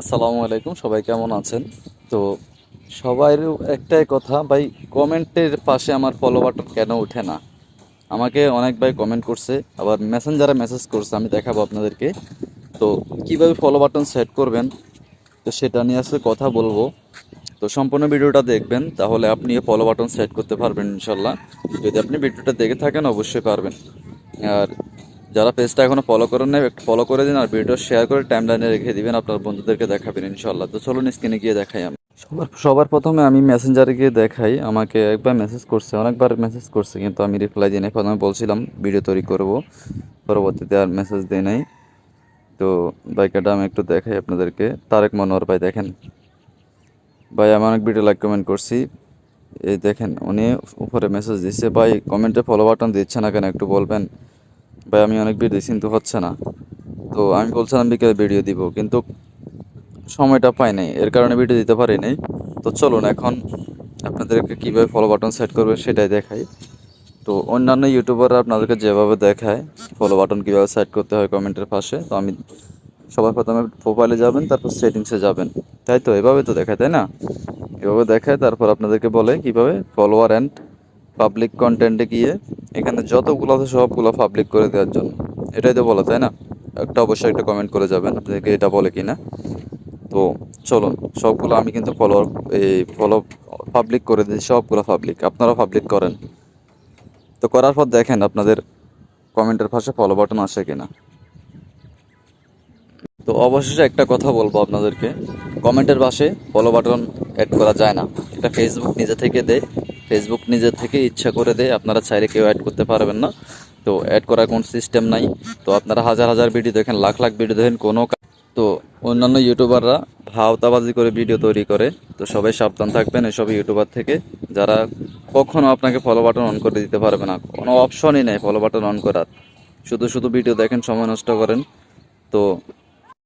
আসসালামু আলাইকুম, সবাই কেমন আছেন? তো সবার একটাই কথা, ভাই, কমেন্টের পাশে আমার ফলো বাটন কেন ওঠে না? আমাকে অনেক ভাই কমেন্ট করছে, আবার মেসেঞ্জারে মেসেজ করছে, আমি দেখাবো আপনাদেরকে। তো কীভাবে ফলো বাটন সেট করবেন? তো সেটা নিয়ে আসলে কথা বলব। তো সম্পূর্ণ ভিডিওটা দেখবেন, তাহলে আপনি ফলো বাটন সেট করতে পারবেন ইনশাল্লাহ। যদি আপনি ভিডিওটা দেখে থাকেন, অবশ্যই পারবেন। আর যারা পেজটা এখনও ফলো করেন না একটু ফলো করে দিন আর ভিডিও শেয়ার করে টাইম লাইনে রেখে দিবেন, আপনার বন্ধুদেরকে দেখাবেন ইনশাল্লাহ তো চলুন স্ক্রিনে গিয়ে দেখাই আমি সবার সবার প্রথমে আমি মেসেঞ্জারে গিয়ে দেখাই, আমাকে একবার মেসেজ করছে, অনেকবার মেসেজ করছে, কিন্তু আমি রিপ্লাই দিই নাই। প্রথমে বলছিলাম, ভিডিও তৈরি করব। পরবর্তীতে আর মেসেজ দিই নাই। তো বাইকটা আমি একটু দেখাই আপনাদেরকে। তারেক মনোয়ার ভাই, দেখেন। ভাই, আমি অনেক ভিডিও লাইক কমেন্ট করছি। এই দেখেন, উনি উপরে মেসেজ দিচ্ছে। ভাই কমেন্টে ফলো বাটন দিচ্ছে না কেন? একটু বলবেন? ভাই, আমি অনেক ভিডিও কিন্তু হচ্ছে না। তো আমি বলছিলাম বিকেলে ভিডিও দিব, কিন্তু সময়টা পাই নাই, এর কারণে ভিডিও দিতে পারি নাই। তো চলুন এখন আপনাদেরকে কীভাবে ফলো বাটন সেট করবে সেটাই দেখাই। তো অন্যান্য ইউটিউবাররা আপনাদেরকে যেভাবে দেখায় ফলো বাটন কীভাবে সেট করতে হয় কমেন্টের পাশে। তো আমি সবার প্রথমে প্রোফাইলে যাবেন, তারপর সেটিংসে যাবেন। তাই তো? এভাবে তো দেখায়, তাই না? এভাবে দেখায়, তারপর আপনাদেরকে বলে কীভাবে ফলোয়ার অ্যান্ড পাবলিক কন্টেন্টে গিয়ে এখানে যতগুলো আছে সবগুলো পাবলিক করে দেওয়ার জন্য। এটাই তো বলা, তাই না? একটা অবশ্যই একটা কমেন্ট করে যাবেন আপনাদেরকে এটা বলে কি না তো চলুন, সবগুলো আমি কিন্তু ফলো এই ফলো পাবলিক করে দিই সবগুলো পাবলিক আপনারাও পাবলিক করেন। তো করার পর দেখেন আপনাদের কমেন্টের পাশে ফলো বাটন আসে কিনা। তো অবশেষে একটা কথা বলব আপনাদেরকে। কমেন্টের পাশে ফলো বাটন অ্যাড করা যায় না। এটা ফেসবুক নিজে থেকে দেয়। ফেসবুক নিজে থেকে ইচ্ছা করে দেয়, আপনারা চাইলে কেউ অ্যাড করতে পারবেন না। তো অ্যাড করার কোনো সিস্টেম নাই। তো আপনারা হাজার হাজার ভিডিও দেখেন, লাখ লাখ ভিডিও দেখেন, কোনো তো অন্যান্য ইউটিউবাররা ভাওতাবাজি করে ভিডিও তৈরি করে। তো সবাই সাবধান থাকবেন এসব ইউটিউবার থেকে, যারা কখনো আপনাকে ফলো বাটন অন করে দিতে পারবে না। কোনো অপশনই নেই ফলো বাটন অন করার। শুধু শুধু ভিডিও দেখেন, সময় নষ্ট করেন। তো